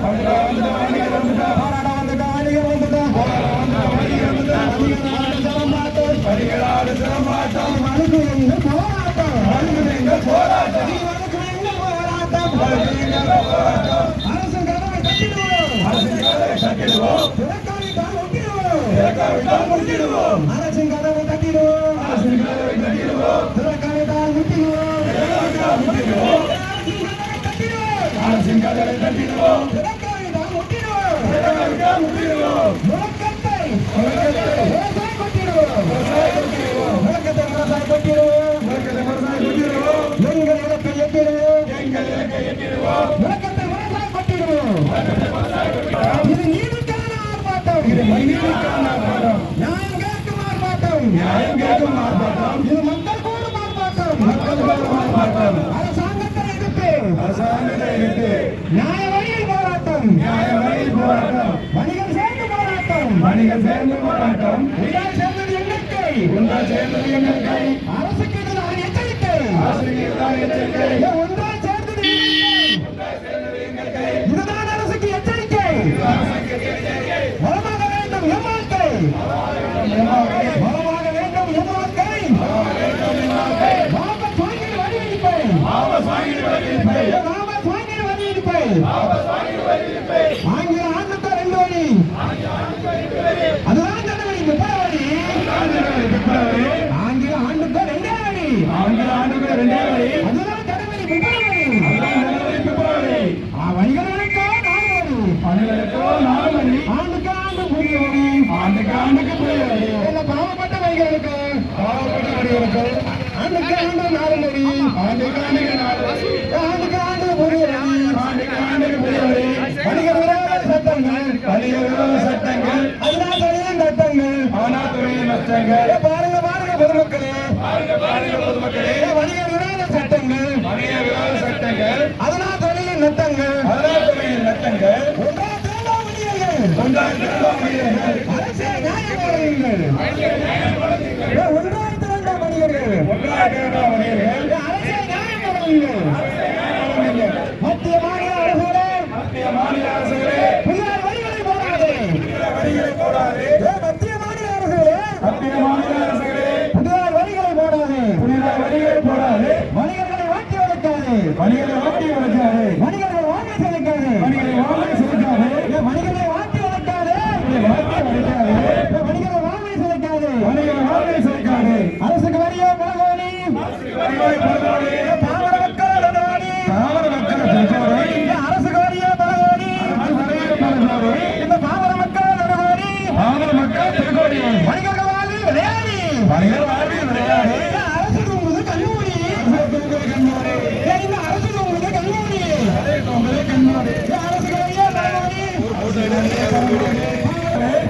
போராட வந்துட்டா வணிகர் கதவை அரசு கதவை தட்டிடுவோம் முழக்கத்தை முழக்கத்தை கொட்டிடுவோம் முழக்கத்தை விவசாய கொட்டிடுவோம் முழக்கத்தை விவசாய கொட்டிடுவோம் எங்கள் இலக்கை எட்டிடுவோம் எங்கள் இலக்கை எட்டிடுவோம் முழக்கத்தை கொட்டிடுவோம் இது நீதிக்கான ஆர்ப்பாட்டம் இது நீதிக்கான ஆர்ப்பாட்டம் நியாயம் கேட்கும் ஆர்ப்பாட்டம். நியாயம் கேட்கும் ஆர்ப்பாட்டம் இது மக்கள் கூடும் ஆர்ப்பாட்டம். மக்கள் கூடும் ஆர்ப்பாட்டம். அரசாங்கம் நியாய வழியில் போராட்டம். நியாய வழியில் போராட்டம். வணிகம் சேர்ந்து போராட்டம். வணிகம் சேர்ந்து போராட்டம். உண்டால் சேர்ந்தது எண்ணிக்கை உண்டால் சேர்ந்தது எண்ணிக்கை அரசுக்கு எதிரான எச்சரிக்கை. அரசுக்கு எதிரான எச்சரிக்கை. ஒன்றால் சேர்ந்தது எண்ணிக்கை இதுதான் அரசுக்கு எச்சரிக்கை. Amém. பொதுமக்களே. பொதுமக்களே. வணிகர் விரோத சட்டங்கள். வணிகர் விரோத சட்டங்கள். அதனால் தொழிலின் சட்டங்கள் அதனால் தொழிலின் சட்டங்கள் ஒன்றா திரும்ப முடியுங்கள் ஒன்றா திரும்ப முடியுங்கள் அரசே நியாயம் வழங்குங்கள் நியாயம் வழங்குங்கள்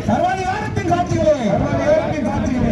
சர்வாதிகாரத்தின் காட்சிகளே சர்வாதிகாரத்தின் காட்சிகளே